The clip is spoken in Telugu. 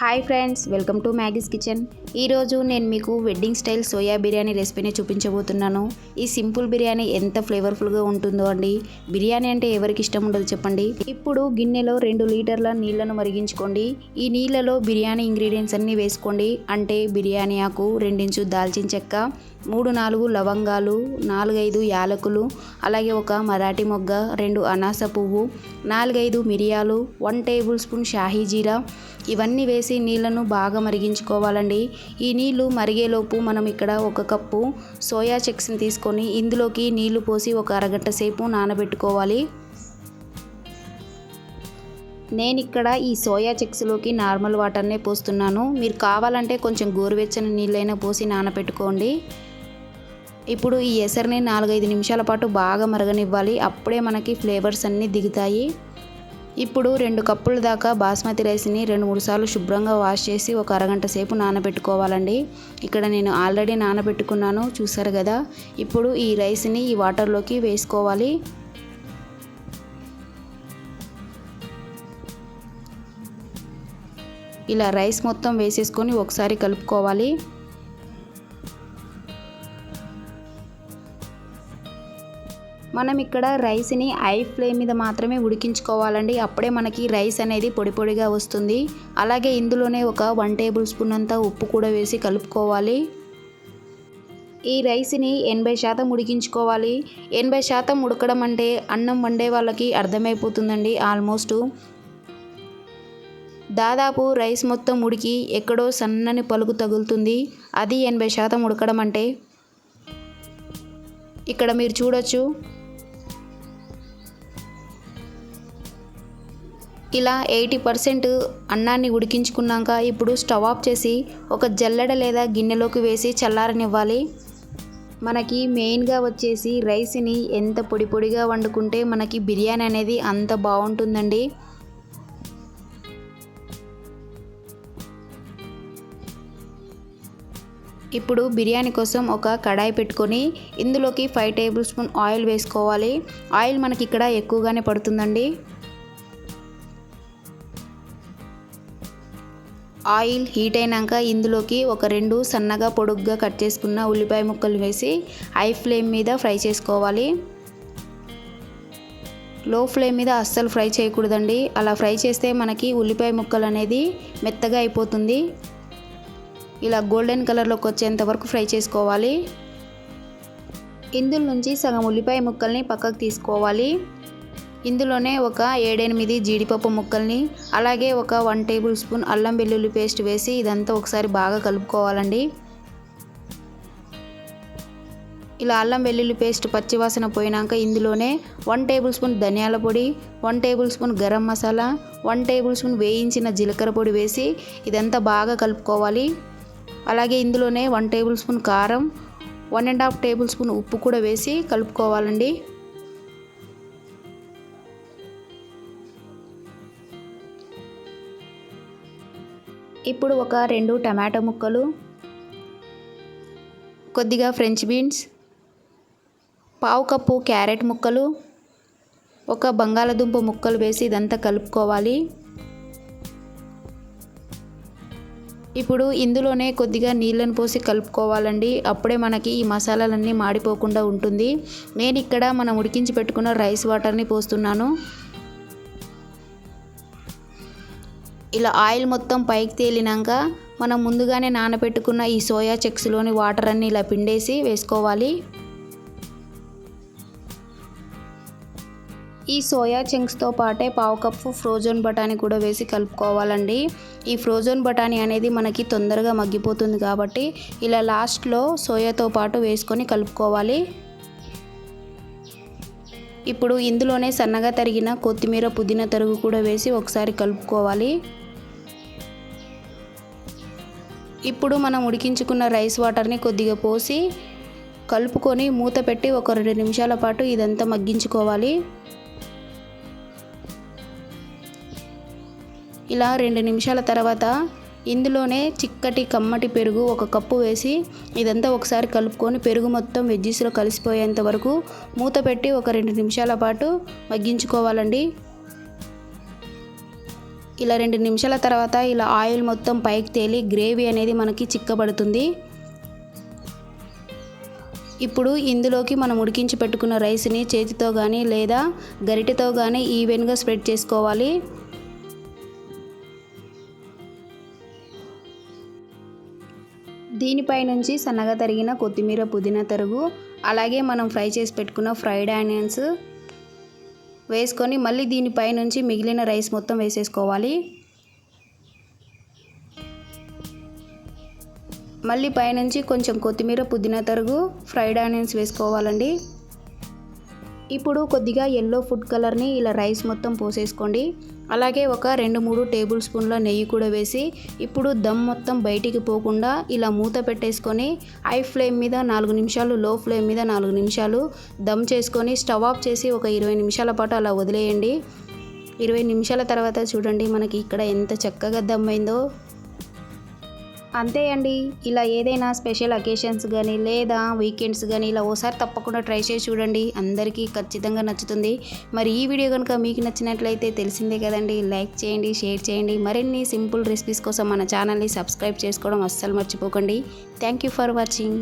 Hi friends welcome to Maggie's kitchen. ఈరోజు నేను మీకు వెడ్డింగ్ స్టైల్ సోయా బిర్యానీ రెసిపీని చూపించబోతున్నాను. ఈ సింపుల్ బిర్యానీ ఎంత ఫ్లేవర్ఫుల్గా ఉంటుందో అండి. బిర్యానీ అంటే ఎవరికి ఇష్టం ఉండదు చెప్పండి. ఇప్పుడు గిన్నెలో రెండు లీటర్ల నీళ్ళను మరిగించుకోండి. ఈ నీళ్ళలో బిర్యానీ ఇంగ్రీడియంట్స్ అన్నీ వేసుకోండి. అంటే బిర్యానీ ఆకు రెండించు దాల్చిన చెక్క మూడు నాలుగు లవంగాలు నాలుగైదు యాలకులు అలాగే ఒక మరాఠీ మొగ్గ రెండు అనాస పువ్వు నాలుగైదు మిరియాలు వన్ టేబుల్ స్పూన్ షాహీ జీరా ఇవన్నీ వేసి నీళ్ళను బాగా మరిగించుకోవాలండి. ఈ నీళ్ళు మరిగేలోపు మనం ఇక్కడ ఒక కప్పు సోయా చెక్స్ని తీసుకొని ఇందులోకి నీళ్ళు పోసి ఒక అరగంట సేపు నానబెట్టుకోవాలి. నేను ఇక్కడ ఈ సోయా చిక్స్లోకి నార్మల్ వాటర్నే పోస్తున్నాను. మీరు కావాలంటే కొంచెం గోరువెచ్చని నీళ్ళైనా పోసి నానబెట్టుకోండి. ఇప్పుడు ఈ ఎసరిని నాలుగైదు నిమిషాల పాటు బాగా మరగనివ్వాలి. అప్పుడే మనకి ఫ్లేవర్స్ అన్నీ దిగుతాయి. ఇప్పుడు రెండు కప్పుల దాకా బాస్మతి రైస్ని రెండు మూడు సార్లు శుభ్రంగా వాష్ చేసి ఒక అరగంట సేపు నానబెట్టుకోవాలండి. ఇక్కడ నేను ఆల్రెడీ నానబెట్టుకున్నాను చూసారు కదా? ఇప్పుడు ఈ రైస్ని ఈ వాటర్లోకి వేసుకోవాలి. ఇలా రైస్ మొత్తం వేసేసుకొని ఒకసారి కలుపుకోవాలి. మనం ఇక్కడ రైస్ని ఐ ఫ్లేమ్ మీద మాత్రమే ఉడికించుకోవాలండి. అప్పుడే మనకి రైస్ అనేది పొడి పొడిగా వస్తుంది. అలాగే ఇందులోనే ఒక వన్ టేబుల్ స్పూన్ అంతా ఉప్పు కూడా వేసి కలుపుకోవాలి. ఈ రైస్ని ఎనభై శాతం ఉడికించుకోవాలి. ఎనభై శాతం ఉడకడం అంటే అన్నం వండే వాళ్ళకి అర్థమైపోతుందండి ఆల్మోస్ట్. దాదాపు రైస్ మొత్తం ఉడికి ఎక్కడో సన్నని పలుకు తగులుతుంది. అది ఎనభై శాతం ఉడకడం అంటే. ఇక్కడ మీరు చూడొచ్చు. ఇలా ఎయిటీ పర్సెంట్ అన్నాన్ని ఉడికించుకున్నాక ఇప్పుడు స్టవ్ ఆఫ్ చేసి ఒక జల్లెడ లేదా గిన్నెలోకి వేసి చల్లారనివ్వాలి. మనకి మెయిన్గా వచ్చేసి రైస్ని ఎంత పొడి పొడిగా వండుకుంటే మనకి బిర్యానీ అనేది అంత బాగుంటుందండి. ఇప్పుడు బిర్యానీ కోసం ఒక కడాయి పెట్టుకొని ఇందులోకి ఫైవ్ టేబుల్ స్పూన్ ఆయిల్ వేసుకోవాలి. ఆయిల్ మనకి ఇక్కడ ఎక్కువగానే పడుతుందండి. ఆయిల్ హీట్ అయినాక ఇందులోకి ఒక రెండు సన్నగా పొడుగ్గా కట్ చేసుకున్న ఉల్లిపాయ ముక్కలు వేసి హై ఫ్లేమ్ మీద ఫ్రై చేసుకోవాలి. లో ఫ్లేమ్ మీద అస్సలు ఫ్రై చేయకూడదండి. అలా ఫ్రై చేస్తే మనకి ఉల్లిపాయ ముక్కలు అనేది మెత్తగా అయిపోతుంది. ఇలా గోల్డెన్ కలర్లోకి వచ్చేంత వరకు ఫ్రై చేసుకోవాలి. ఇందులో నుంచి సగం ఉల్లిపాయ ముక్కల్ని పక్కకు తీసుకోవాలి. ఇందులోనే ఒక ఏడెనిమిది జీడిపప్పు ముక్కల్ని అలాగే ఒక వన్ టేబుల్ స్పూన్ అల్లం వెల్లుల్లి పేస్ట్ వేసి ఇదంతా ఒకసారి బాగా కలుపుకోవాలండి. ఇలా అల్లం వెల్లుల్లి పేస్ట్ పచ్చివాసన పోయినాక ఇందులోనే వన్ టేబుల్ స్పూన్ ధనియాల పొడి one tablespoon garam masala one tablespoon వేయించిన జీలకర్ర పొడి వేసి ఇదంతా బాగా కలుపుకోవాలి. అలాగే ఇందులోనే వన్ టేబుల్ స్పూన్ కారం one and half tablespoon ఉప్పు కూడా వేసి కలుపుకోవాలండి. ఇప్పుడు ఒక రెండు టమాటో ముక్కలు కొద్దిగా ఫ్రెంచ్ బీన్స్ పావు కప్పు క్యారెట్ ముక్కలు ఒక బంగాళదుంప ముక్కలు వేసి ఇదంతా కలుపుకోవాలి. ఇప్పుడు ఇందులోనే కొద్దిగా నీళ్ళను పోసి కలుపుకోవాలండి. అప్పుడే మనకి ఈ మసాలాలన్నీ మాడిపోకుండా ఉంటుంది. నేను ఇక్కడ మనం ఉడికించి పెట్టుకున్న రైస్ వాటర్ని పోస్తున్నాను. ఇలా ఆయిల్ మొత్తం పైకి తేలినాక మనం ముందుగానే నానబెట్టుకున్న ఈ సోయా చెక్స్లోని వాటర్ అన్ని ఇలా పిండేసి వేసుకోవాలి. ఈ సోయా చెంక్స్తో పాటే పావు కప్పు ఫ్రోజన్ బఠానీ కూడా వేసి కలుపుకోవాలండి. ఈ ఫ్రోజన్ బఠానీ అనేది మనకి తొందరగా మగ్గిపోతుంది కాబట్టి ఇలా లాస్ట్లో సోయాతో పాటు వేసుకొని కలుపుకోవాలి. ఇప్పుడు ఇందులోనే సన్నగా తరిగిన కొత్తిమీర పుదీనా తరుగు కూడా వేసి ఒకసారి కలుపుకోవాలి. ఇప్పుడు మనం ఉడికించుకున్న రైస్ వాటర్ని కొద్దిగా పోసి కలుపుకొని మూత పెట్టి ఒక రెండు నిమిషాల పాటు ఇదంతా మగ్గించుకోవాలి. ఇలా రెండు నిమిషాల తర్వాత ఇందులోనే చిక్కటి కమ్మటి పెరుగు ఒక కప్పు వేసి ఇదంతా ఒకసారి కలుపుకొని పెరుగు మొత్తం వెజ్జీస్లో కలిసిపోయేంత వరకు మూత పెట్టి ఒక రెండు నిమిషాల పాటు మగ్గించుకోవాలండి. ఇలా రెండు నిమిషాల తర్వాత ఇలా ఆయిల్ మొత్తం పైకి తేలి గ్రేవీ అనేది మనకి చిక్కబడుతుంది. ఇప్పుడు ఇందులోకి మనం ఉడికించి పెట్టుకున్న రైస్ని చేతితో కానీ లేదా గరిటెతో కానీ ఈవెన్గా స్ప్రెడ్ చేసుకోవాలి. దీనిపై నుంచి సన్నగా తరిగిన కొత్తిమీర పుదీనా తరుగు అలాగే మనం ఫ్రై చేసి పెట్టుకున్న ఫ్రైడ్ ఆనియన్స్ వేసుకొని మళ్ళీ దీనిపై నుంచి మిగిలిన రైస్ మొత్తం వేసేసుకోవాలి. మళ్ళీ పైనుంచి కొంచెం కొత్తిమీర పుదీనా తరుగు ఫ్రైడ్ ఆనియన్స్ వేసుకోవాలండి. ఇప్పుడు కొద్దిగా ఎల్లో ఫుడ్ కలర్ని ఇలా రైస్ మొత్తం పోసేసుకోండి. అలాగే ఒక రెండు మూడు టేబుల్ స్పూన్ల నెయ్యి కూడా వేసి ఇప్పుడు దమ్ మొత్తం బయటికి పోకుండా ఇలా మూత పెట్టేసుకొని హై ఫ్లేమ్ మీద నాలుగు నిమిషాలు లో ఫ్లేమ్ మీద నాలుగు నిమిషాలు దమ్ చేసుకొని స్టవ్ ఆఫ్ చేసి ఒక ఇరవై నిమిషాల పాటు అలా వదిలేయండి. ఇరవై నిమిషాల తర్వాత చూడండి మనకి ఇక్కడ ఎంత చక్కగా దమ్ అయిందో. అంతే అండి. ఇలా ఏదైనా స్పెషల్ అకేషన్స్ కానీ లేదా వీకెండ్స్ కానీ ఇలా ఓసారి తప్పకుండా ట్రై చేసి చూడండి. అందరికీ ఖచ్చితంగా నచ్చుతుంది. మరి ఈ వీడియో కనుక మీకు నచ్చినట్లయితే తెలిసిందే కదండి. లైక్ చేయండి షేర్ చేయండి. మరిన్ని సింపుల్ రెసిపీస్ కోసం మన ఛానల్ని సబ్స్క్రైబ్ చేసుకోవడం అస్సలు మర్చిపోకండి. Thank you for watching.